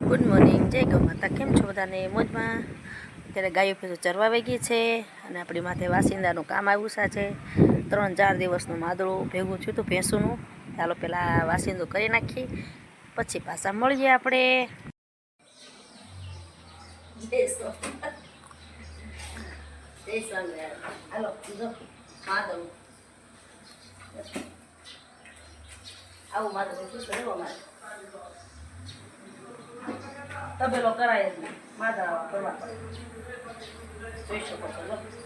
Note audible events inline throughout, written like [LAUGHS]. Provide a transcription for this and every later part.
Good morning જય ગૌ માતા. કેમ છો બધાને? મોજમાં? અત્યારે ગાયો ભેંસો ચરવા વહી ગઈ છે અને આપણી માથે વાસિંદાનું કામ આવ્યું છે છે ત્રણ ચાર દિવસનું માદળું ભેગું થયું હતું ભેંસુનું. ચાલો પહેલાં વાસિંદો કરી નાખીએ, પછી પાછા મળીએ આપણે. આવું માદળું શું અમારે તબેલો કરાય જ નહીં. માધા કરવા પડે. જોઈ શકો છો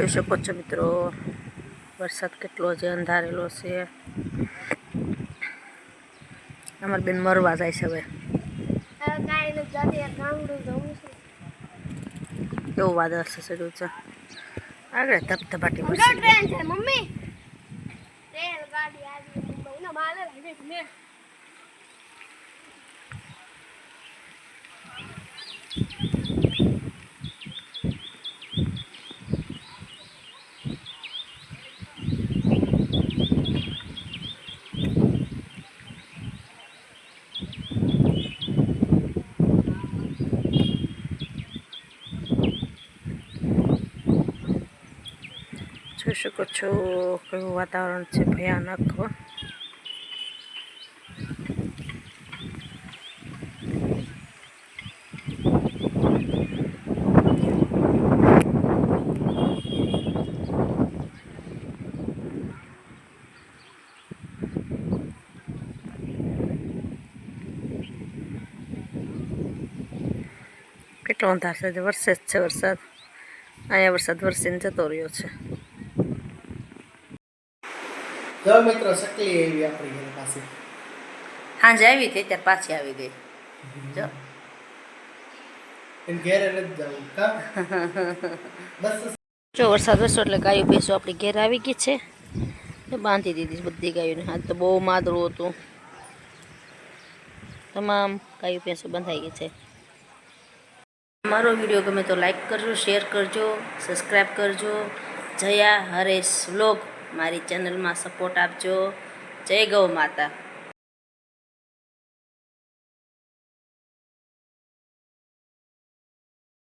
જોઈ શકો છો મિત્રો. વરસાદ કેટલો છે અંધારેલો છે. અમાર બેન મરવા જાય છે હવે. એવું વાદળ છે ચડ્યું છે. આગળ ધબધબાટી ટ્રેન છે મમ્મી. રેલ ગાડી આવી. બહુના માલે જોઈ શકો છો કેવું વાતાવરણ છે ભયાનક? કેટલો અંધાર છે? વરસે જ છે વરસાદ. અહીંયા વરસાદ વરસીને જતો રહ્યો છે. જો મિત્રો સકલી એવી આપણી ઘરે પાસે સાંજે આવી હતી ત્યારે પાછી આવી ગઈ. જો. ઘેરે બસ [LAUGHS] જો વરસાદ વરસો એટલે ગાયો બેસો આપણી ઘેર આવી ગઈ છે. બાંધી દીધી બધી ગાયોને. હાથ તો બહુ માદળું હતું. તમામ ગાયો ભેંસો બંધાઈ ગઈ છે. મારો વીડિયો ગમે તો લાઈક કરજો શેર કરજો સબસ્ક્રાઈબ કરજો. જયા હરેશ વ્લોગ મારી ચેનલમાં સપોર્ટ આપજો. જય ગૌ માતા.